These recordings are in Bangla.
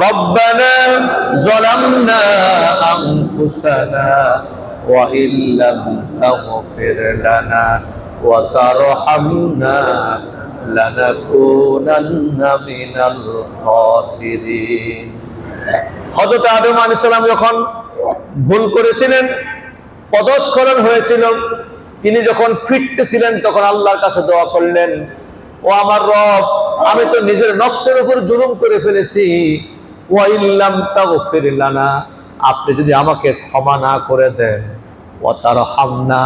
ربنا ظلمنا أنفسنا وإن لم تغفر لنا وترحمنا لنكونن من الخاسرين হযরত আদম আলাইহিস সালাম যখন ভুল করেছিলেন পদস্খলন হয়েছিল তিনি যখন ফিরতেছিলেন তখন আল্লাহর কাছে দোয়া করলেন ও আমার রব আমি তো নিজের নফসের উপর জুলুম করে ফেলেছি আপনি যদি আমাকে ক্ষমা না করে দেন ও তার হামনা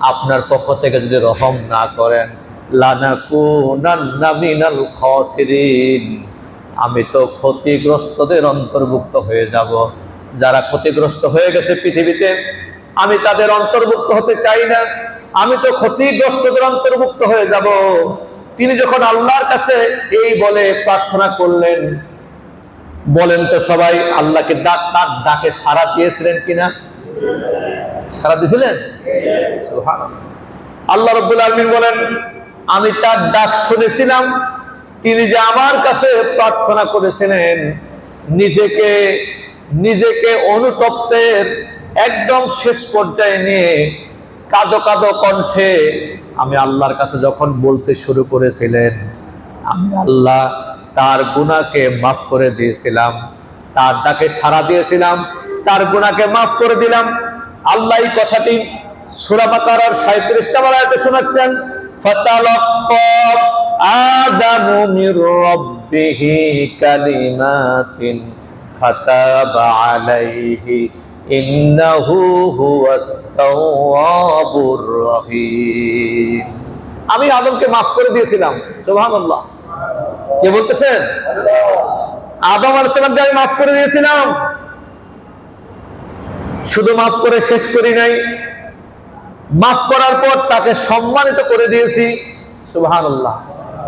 আপনার পক্ষ থেকে যদি রহম না করেন আমি তো ক্ষতিগ্রস্তদের অন্তর্ভুক্ত হয়ে যাব। যারা ক্ষতিগ্রস্ত হয়ে গেছে পৃথিবীতে, আমি তাদের অন্তর্ভুক্ত হতে চাই না। আমি তো ক্ষতিগ্রস্তদের অন্তর্ভুক্ত হয়ে যাব। তিনি যখন আল্লাহর কাছে এই বলে প্রার্থনা করলেন বলেন তো সবাই, আল্লাহকে ডাক তার ডাকে সারা দিয়েছিলেন কিনা? সারা দিয়েছিলেন? আল্লাহ রব্বুল আলমিন বলেন, আমি তার ডাক শুনেছিলাম, তিনি যে আমার কাছে প্রার্থনা করেছিলেন, নিজেকে নিজেকে অনুতপ্তের একদম শেষ পর্যায়ে নিয়ে কাদো কাদো কণ্ঠে আমি আল্লাহর কাছে যখন বলতে শুরু করেছিলেন, আমি আল্লাহ তার গুণাকে মাফ করে দিয়েছিলাম। তার ডাকে সাড়া দিয়েছিলাম। তার গুণাকে মাফ করে দিলাম। আল্লাহ কথাটি সূরা বাকারার 37 শোনাচ্ছেন। আমি আদমকে মাফ করে দিয়েছিলাম, সুবহানাল্লাহ। কে বলতেছেন? আদম আলাইহিস সালামকে আমি মাফ করে দিয়েছিলাম, শুধু মাফ করে শেষ করি নাই। মাফ করার পর তাকে সম্মানিত করে দিয়েছি আল্লাহ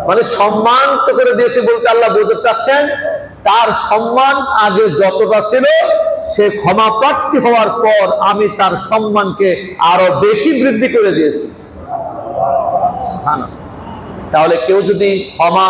মানে সম্মান তো করে দিয়েছি বলতে আল্লাহ বলতে চাচ্ছেন, তার সম্মান আগে যতটা ছিল, সে ক্ষমা প্রাপ্তি হওয়ার পর আমি তার সম্মানকে আরও বেশি বৃদ্ধি করে দিয়েছি। তাহলে কেউ যদি ক্ষমা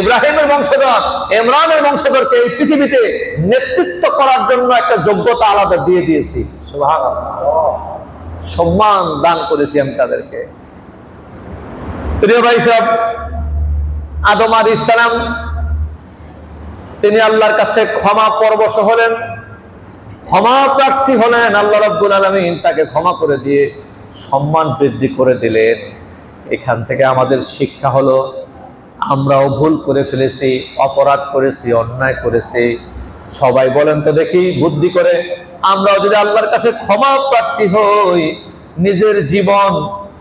ইব্রাহিমের বংশধর, ইমরানের বংশধরকে এই পৃথিবীতে নেতৃত্ব করার জন্য একটা যোগ্যতা আলাদা দিয়ে দিয়েছি। সম্মান দান করেছি আমি তাদেরকে। প্রিয় ভাই সব আদম আলী ইসলাম তিনি আল্লাহর কাছে ক্ষমা পরবশ হলেন, ক্ষমা প্রার্থী হলেন, আল্লাহ রব্বুল আলমিন তাকে ক্ষমা করে দিয়ে সম্মান বৃদ্ধি করে দিলেন। এখান থেকে আমাদের শিক্ষা হলো আমরাও ভুল করে ফেলেছি অপরাধ করেছি, অন্যায় করেছি। সবাই বলেন তো দেখি, বুদ্ধি করে। আমরাও যদি আল্লাহর কাছে ক্ষমা প্রার্থী হই, নিজের জীবন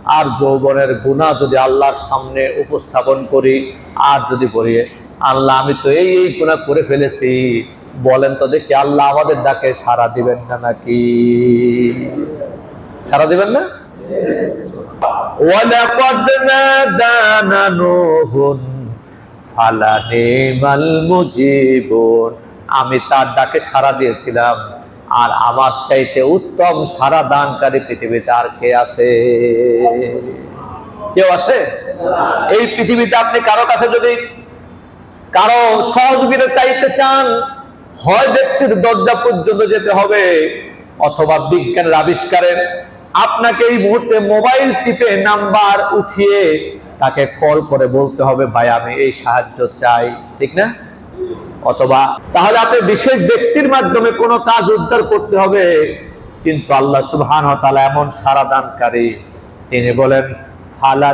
আর যৌবনের গুণা যদি আল্লাহর সামনে উপস্থাপন করি, আর যদি বলি, আল্লাহ, আমি তো এই এই গুণা করে ফেলেছি। বলেন তো দেখি, আল্লাহ আমাদের ডাকে সারা দিবেন না নাকি? সারা দিবেন না? ওয়ালাকাদ নাদানা নুহুন আমি তার ডাকে সাড়া দিয়েছিলাম। আর আমার চাইতে উত্তম সারা দানকারী পৃথিবীতে আর কে আছে? কেউ আছে? এই পৃথিবীতে আপনি কারও কাছে যদি কারও সহযোগিতা চাইতে চান, হয় ব্যক্তির দরজা পর্যন্ত যেতে হবে, অথবা বিজ্ঞানের আবিষ্কারের, আপনাকে এই মুহূর্তে মোবাইল টিপে নাম্বার উঠিয়ে তাকে কল করে বলতে হবে, ভাই, আমি এই সাহায্য চাই। ঠিক না? অথবা, তাহলে আপনি বিশেষ ব্যক্তির মাধ্যমে কোনো কাজ উদ্ধার করতে হবে। কিন্তু আল্লাহ সুবহান তাআলা এমন সারা দানকারী। তিনি বলেন, ফালা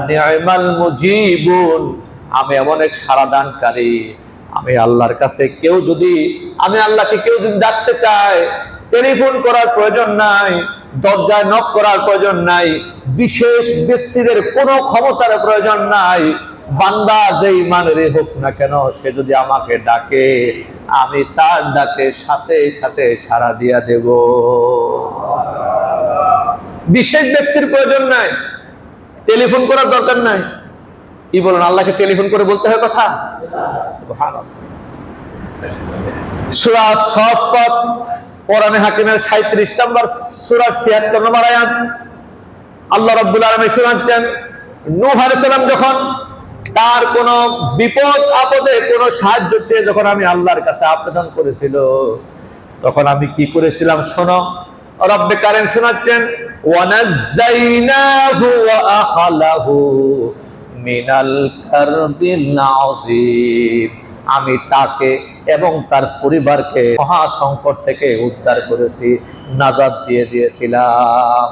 আমি এমন এক সারা দানকারী। আমি আল্লাহর কাছে কেউ যদি, আমি আল্লাহকে কেউ যদি ডাকতে চায়, টেলিফোন করার প্রয়োজন নাই। দরজায় নক করার প্রয়োজন নাই। বিশেষ ব্যক্তিদের কোনো ক্ষমতার প্রয়োজন নাই। বান্দা যেই মানেরই হোক না কেন, সে যদি আমাকে ডাকে, আমি তার ডাকে সাথে সাথে সাড়া দিয়া দেব। বিশেষ ব্যক্তির প্রয়োজন নাই। টেলিফোন করার দরকার নাই। কি বলুন, আল্লাহকে টেলিফোন করে বলতে হয় কথা। সূরা কোরআনে হাকিমের 37 নম্বর সূরা 76 নম্বর আয়াত। আল্লাহ রাব্বুল আলামিন শোনাচ্ছেন, নূহ আলাইহিস সালাম যখন তার কোন বিপদ আপদে কোন সাহায্য চেয়ে যখন আমি আল্লাহর কাছে আবেদন করেছিল, তখন আমি কি করেছিলাম শোনো? রব্বে কারেন শোনাচ্ছেন মিনাল কারবিল আযীম। আমি তাকে এবং তার পরিবারকে মহা সংকট থেকে উদ্ধার করেছি নাজাত দিয়ে দিয়েছিলাম।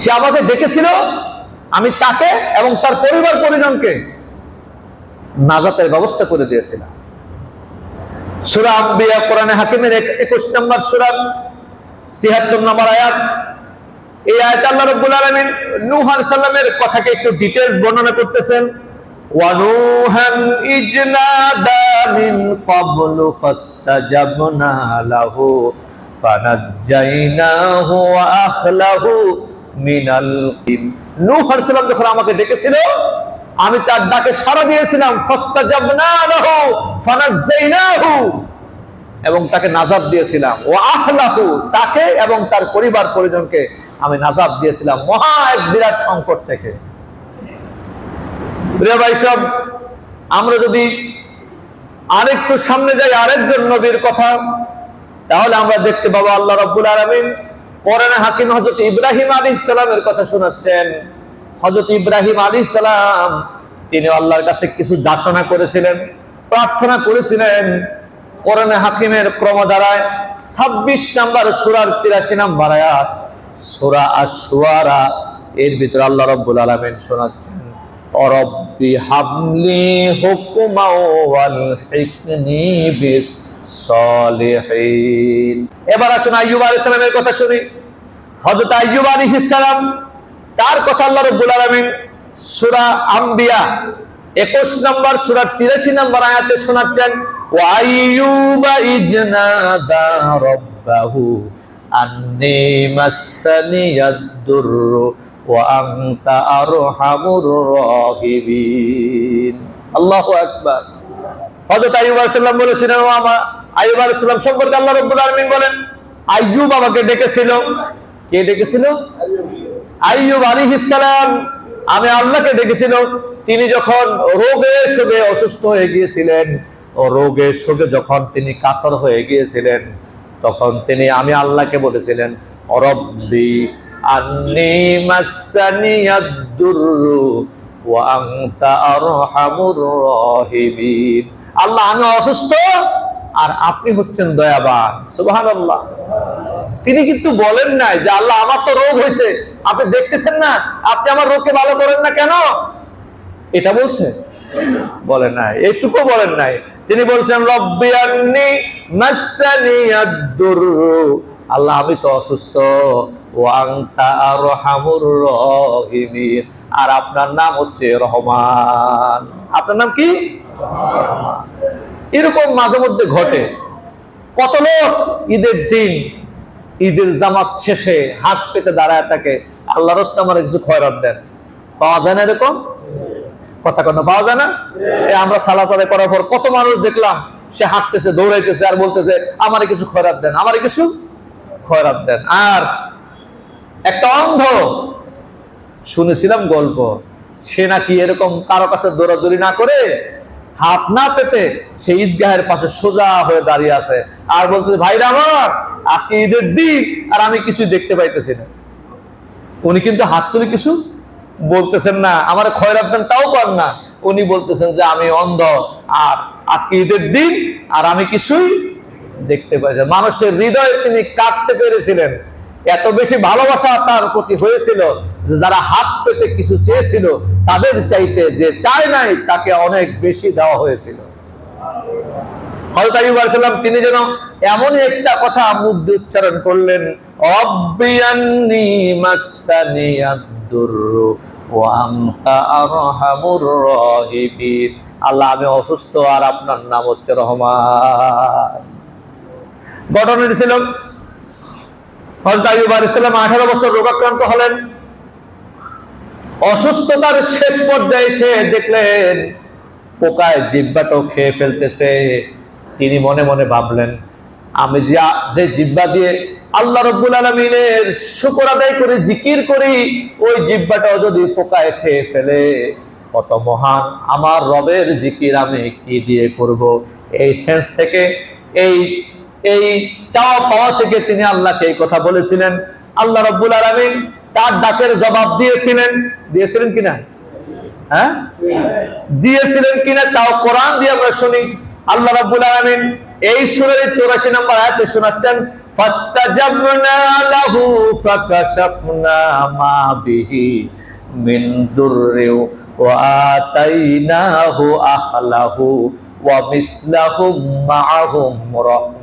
সে আমাকে ডেকেছিল, আমি তাকে এবং তার পরিবার পরিজনকে নাজাতের ব্যবস্থা করে দিয়েছিলাম। সুরা আম্বিয়া কোরআনে হাকিমের একুশ নম্বর সুরা, ছিয়াত্তর নম্বর আয়াত। এই আয়াত রাব্বুল আলামিন নূহ আলাইহিস কথাকে একটু ডিটেইলস বর্ণনা করতেছেন। ওয়ানুহান ইজনাদা মিন ক্বাবলু ফাস্তাজাবনা লাহু ফানাজ্জাইনাহু ওয়া আহলাহু মিনাল কিম নূহ আলাইহিস যখন আমাকে ডেকেছিল, আমি তার ডাকে সাড়া দিয়েছিলাম ফাস্তাজাবনা লাহু ফানাজ্জাইনাহু এবং তাকে নাজাত দিয়েছিলাম ও আহলাহু তাকে এবং তার পরিবার পরিজনকে আমি নাজাত দিয়েছিলাম, মহা এক বিরাট সংকট থেকে। প্রিয় ভাই সব, আমরা যদি আরেকটু সামনে যাই, আরেকজন নবীর কথা, তাহলে আমরা দেখতে পাবো আল্লাহ রাব্বুল আলামিন কোরআনে হাকিম হযরত ইব্রাহিম আলাইহিস সালামের কথা শোনাচ্ছেন। হযরত ইব্রাহিম আলাইহিস সালাম, তিনি আল্লাহর কাছে কিছু যাচনা করেছিলেন, প্রার্থনা করেছিলেন। কোরআনে হাকিমের ক্রমধারায় ছাব্বিশ নাম্বার সুরার তিরাশি নাম্বার আয়াত, সুরা আর সুয়ারা এর ভিতরে আল্লাহ রাব্বুল আলামিন শোনাচ্ছেন। অরব্বি হাবলি হুকমা ওয়াল হিকনি বিস সলিহিন এবার আসুন আইয়ুব আলাইহিস সালামের কথা শুনি হযরত আইয়ুব আলাইহিস সালাম তার কথা আল্লাহ রাব্বুল আলামিন সূরা আম্বিয়া 21 নম্বর সূরা 83 নম্বর আয়াতে শোনাচ্ছেন وأيوب إذ نادى ربه أني مسني الضر وأنت أرحم الراحمين الله أكبر হযরত আইয়ুব আলাইহিস সালাম বলেছিলেন ও আমার আইয়ুব আলাইহিস সালাম সম্পর্কে আল্লাহ রাব্বুল আলামিন বলেন আইয়ুব আমাকে ডেকেছিল কে ডেকেছিল আইয়ুব আলাইহিস সালাম আমি আল্লাহকে ডেকেছিল তিনি যখন রোগে শোকে অসুস্থ হয়ে গিয়েছিলেন ও রোগে শোকে যখন তিনি কাতর হয়ে গিয়েছিলেন তখন তিনি আমি আল্লাহকে বলেছিলেন রব্বি আন্নি মাসানিয়াদ-দুররু ওয়া আনতা আরহামুর আল্লাহ আমি অসুস্থ আর আপনি হচ্ছেন দয়াবান। সুবহানাল্লাহ। তিনি কিন্তু বলেন নাই যে আল্লাহ আমার তো রোগ হয়েছে। আপনি দেখতেছেন না? আপনি আমার রোগকে ভালো করেন না কেন? এটা বলছে? বলেন নাই। এইটুকু বলেন নাই। তিনি বলছেন, রব্বি আন্নি মাসানিয়াদ-দুররু আল্লাহ, আমি তো অসুস্থ। আর আপনার নাম হচ্ছে রহমান। আপনার নাম কি? এরকম মাঝে মধ্যে ঘটে। কত লোক ঈদের দিন, ঈদের জামাত শেষে হাত পেতে দাঁড়ায় থাকে আল্লাহ রস্তে আমার কিছু খয়রাত দেন। পাওয়া যায় না এরকম? কথা কোনো পাওয়া যায় না? আমরা সালাত আদায় করার পর কত মানুষ দেখলাম, সে হাঁটতেছে, দৌড়াইতেছে আর বলতেছে, আমার কিছু খয়রাত দেন, আমার কিছু খয়রাত দেন। আর একটা অন্ধ, শুনেছিলাম গল্প, সে নাকি এরকম কারও কাছে দৌড়াদৌড়ি না করে হাত না পেতে সে ঈদগাহের পাশে সোজা হয়ে দাঁড়িয়ে আছে। আর বলতেছে, ভাইরা আমার, আজকে ঈদের দিন আর আমি কিছু দেখতে পাইতেছি না। উনি কিন্তু হাত তুলে কিছু বলতেছেন না। আমার খয়রাত দেন তাও পান না। উনি বলতেছেন যে, আমি অন্ধ, আর আজকে ঈদের দিন আর আমি কিছুই দেখতে পাইছেন মানুষের হৃদয়ে তিনি কাটতে পেরেছিলেন। এত বেশি ভালোবাসা তার প্রতি হয়েছিল যে যারা হাত পেতে কিছু চেয়েছিল, তাদের চাইতে যে চায় নাই, তাকে অনেক বেশি দেওয়া হয়েছিল। তিনি যেন এমনই একটা কথা দিয়ে উচ্চারণ করলেন আল্লাহ, আমি অসুস্থ আর আপনার নাম হচ্ছে রহমান। ঘটনাটি ছিল আলাইহিস সালাম 18 বছর রোগাক্রান্ত হলেন। অসুস্থতার শেষ পর্যায়ে এসে দেখলেন, পোকায় জিব্বাটাও খেয়ে ফেলতেছে। তিনি মনে মনে ভাবলেন, আমি যা, যে জিব্বা দিয়ে আল্লাহ রব্বুল আলমিনের শুকর আদায় করে, জিকির করি, ওই জিব্বাটাও যদি পোকায় খেয়ে ফেলে, কত মহান, আমার রবের জিকির আমি কি দিয়ে করব? এই সেন্স থেকে, এই এই চাওয়া পাওয়া থেকে তিনি আল্লাহকে এই কথা বলেছিলেন। আল্লাহ রব্বুল আলমিন তার ডাকের জবাব দিয়েছিলেন। দিয়েছিলেন কিনা? হ্যাঁ? দিয়েছিলেন কিনা তাও কোরআন দিয়ে আমরা শুনি। আল্লাহ রাব্বুল আলামিন এই সূরার 84 নম্বর আয়াতে শোনাচ্ছেন, ফাস্তাজাবনা লাহু ফাকাশাফনা মা বিহি দুররি ওয়া আতাইনাহু আহলাহু ওয়া মিসলাহুম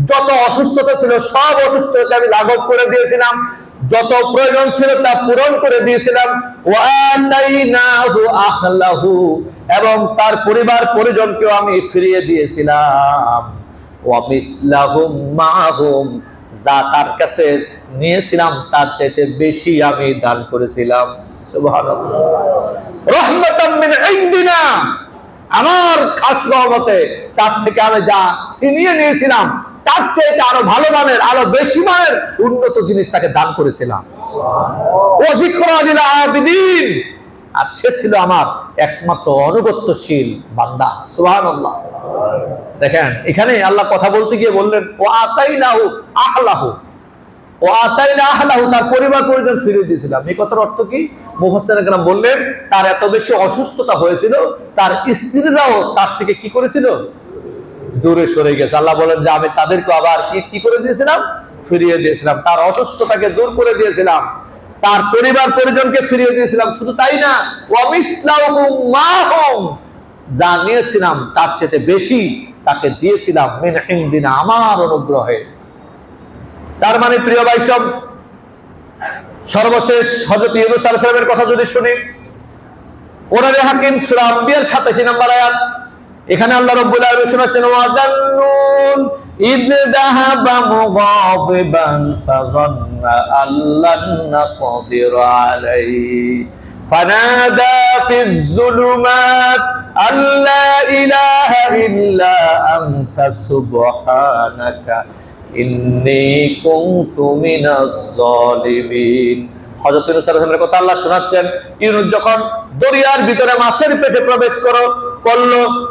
যত অসুস্থতা ছিল, সব অসুস্থতা আমি লাঘব করে দিয়েছিলাম। যত প্রয়োজন ছিল তা পূরণ করে দিয়েছিলাম। এবং তার পরিবার পরিজনকেও আমি ফিরিয়ে দিয়েছিলাম। যা তার কাছে নিয়েছিলাম, তার চাইতে বেশি আমি দান করেছিলাম। আমার খাস রহমতে তার থেকে আমি যা ছিনিয়ে নিয়েছিলাম তার চাইতে আরও ভালো মানের, আরও বেশি মানের উন্নত জিনিস তাকে দান করেছিলাম। আর সে ছিল আমার একমাত্র অনুগত্যশীল বান্দা। সুবহানাল্লাহ। দেখেন, এখানে আল্লাহ কথা বলতে গিয়ে বললেন, ও আতাই নাহু আহলাহু। ও আতাই না আহলাহু, তার পরিবার পরিজন ফিরিয়ে দিয়েছিলাম। এই কথার অর্থ কি? মুফাসসির একরাম বললেন, তার এত বেশি অসুস্থতা হয়েছিল, তার স্ত্রীরাও তার থেকে কি করেছিল? দূরে সরে গেছে। আল্লাহ বলেন যে, আমি তাদেরকে আবার কি কি করে দিয়েছিলাম? ফিরিয়ে দিয়েছিলাম। তার অসুস্থতাকে দূর করে দিয়েছিলাম। তার পরিবার পরিজনকে ফিরিয়ে দিয়েছিলাম। শুধু তাই না যা নিয়েছিলাম তার চেয়ে বেশি তাকে দিয়েছিলাম আমার অনুগ্রহে। তার মানে প্রিয় ভাই সব, সর্বশেষ হযরত ইউনূস কথা যদি শুনি, কোরআনে হাকিম সূরা আম্বিয়ার 87 নম্বর আয়াত এখানে আল্লাহ রাব্বুল আলামিন শোনাচ্ছেন ওয়াদান্নুন ইদ যাহাবা মুগাদিবান ফাযান্না আল্লান নাকদির আলাইহি فنادى في الظلمات أن لا إله إلا أنت سبحانك إني كنت من الظالمين হযরত ইউনূস আলাইহিস সালামের কথা আল্লাহ শোনাচ্ছেন ইউনূস যখন দরিয়ার ভিতরে মাছের পেটে প্রবেশ করো করলো ফানাদা ফিজ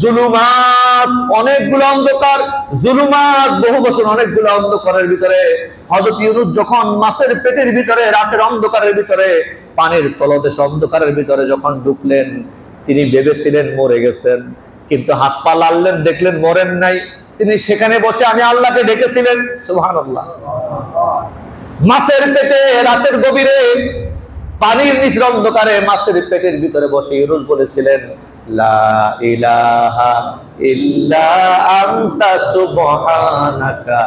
জুলুমাত অনেকগুলো অন্ধকার, জুলুমাত বহু বছর অনেকগুলো অন্ধকারের ভিতরে। হযরত ইউনূস যখন মাছের পেটের ভিতরে, রাতের অন্ধকারের ভিতরে, পানির তলদেশ অন্ধকারের ভিতরে যখন ঢুকলেন, তিনি ভেবেছিলেন মরে গেছেন। কিন্তু হাত পা লাললেন, দেখলেন মরেন নাই। তিনি সেখানে বসে, আমি আল্লাহকে ডেকেছিলেন। সুবহানাল্লাহ। মাছের পেটে রাতের গভীরে পানির নিচের অন্ধকারে মাছের পেটের ভিতরে বসে ইউনুস বলেছিলেন, লা ইলাহা ইল্লা আনতা সুবহানাকা,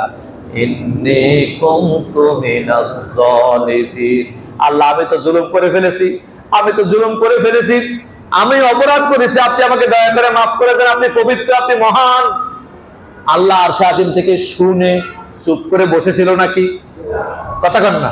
ইন্নী কুনতু মিনাজ জালিমিন আল্লাহ, আমি তো জুলুম করে ফেলেছি, আমি তো জুলুম করে ফেলেছি, আমি অপরাধ করেছি, আপনি আমাকে দয়া করে মাফ করে দেন, আপনি পবিত্র, আপনি মহান। আল্লাহ আর শাহিম থেকে শুনে চুপ করে বসেছিল নাকি? কথা কন না।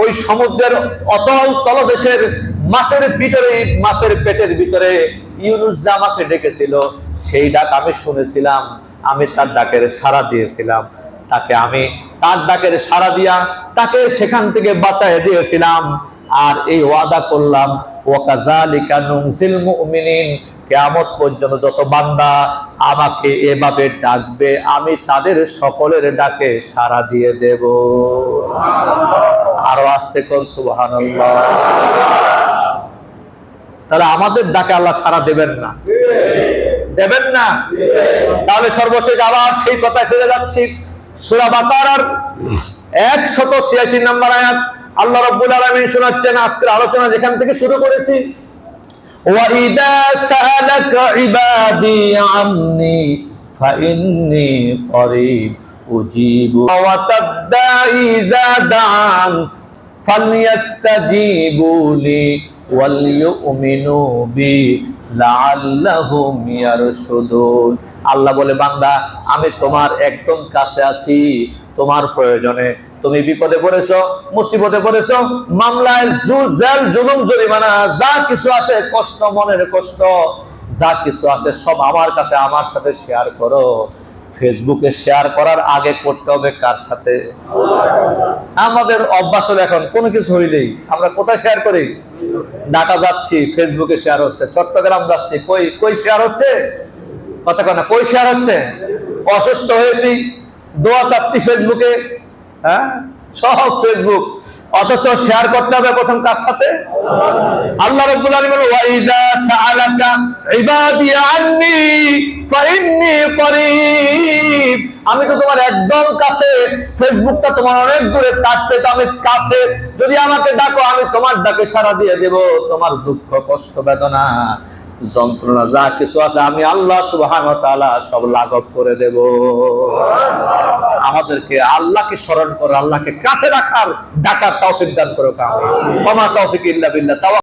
ওই সমুদ্রের অতল তলদেশের মাছের ভিতরে, মাছের পেটের ভিতরে ইউনুস যে আমাকে ডেকেছিল, সেই ডাক আমি শুনেছিলাম, আমি তার ডাকের সাড়া দিয়েছিলাম। তাকে আমি তার ডাকের সাড়া দিয়া তাকে সেখান থেকে বাঁচায় দিয়েছিলাম। আর এই ওয়াদা করলাম ওয়াকাজালিকা নুনজিল মুমিনিন কেয়ামত পর্যন্ত যত বান্দা আমাকে এভাবে ডাকবে, আমি তাদের সকলের ডাকে সাড়া দিয়ে দেব। আরও আসতে কোন সুবহানাল্লাহ। তাহলে আমাদের ডাকে আল্লাহ সাড়া দেবেন না। দেবেন না? তাহলে সর্বশেষ আবার সেই কথায় ফিরে যাচ্ছি। সূরা বাকারার 186 নম্বর আয়াত। আল্লাহ রাব্বুল আলামিন শোনাচ্ছেন, আজকের আলোচনা যেখান থেকে শুরু করেছি। وَإِذَا سَأَلَكَ عِبَادِي عَنِّي فَإِنِّي قَرِيبٌ أُجِيبُ دَعْوَةَ الدَّاعِ إِذَا دَعَانِ فَلْيَسْتَجِيبُوا لِي وَلْيُؤْمِنُوا بِي لَعَلَّهُمْ يَرْشُدُونَ আল্লাহ বলে, বান্দা, আমি তোমার একদম কাছে আছি। তোমার প্রয়োজনে তুমি বিপদে পড়েছো, মুসিবতে পড়েছো, মামলায় যা কিছু আছে, কষ্ট, মনের কষ্ট, যা কিছু আছে, সব আমার কাছে, আমার সাথে শেয়ার করো। ফেসবুকে শেয়ার করার আগে করতে হবে কার সাথে? আমাদের অভ্যাস এখন, কোনো কিছু হইলেই আমরা কোথায় শেয়ার করি? ঢাকা যাচ্ছি, ফেসবুকে শেয়ার হচ্ছে, চট্টগ্রাম যাচ্ছি, কই কই শেয়ার হচ্ছে? কথা শেয়ার হচ্ছে। অসুস্থ হয়েছি, দোয়া চাচ্ছি ফেসবুকে হ্যাঁ? সব ফেসবুক অথচ শেয়ার করতে হবে প্রথম কার সাথে? আল্লাহ রাব্বুল আমি তো তোমার একদম কাছে ফেসবুকটা তোমার অনেক দূরে, তার থেকে আমি কাছে। যদি আমাকে ডাকো, আমি তোমার ডাকে সাড়া দিয়ে দেব। তোমার দুঃখ, কষ্ট, বেদনা। যন্ত্রণা, যা কিছু আছে আমি আল্লাহ ওয়া সব লাঘব করে দেব। আমাদেরকে আল্লাহকে স্মরণ করে, আল্লাহকে কাছে রাখার ডাকার তাও সিদ্ধান্ত করে কামা তৌফিক ইল্লা বিল্লাহ।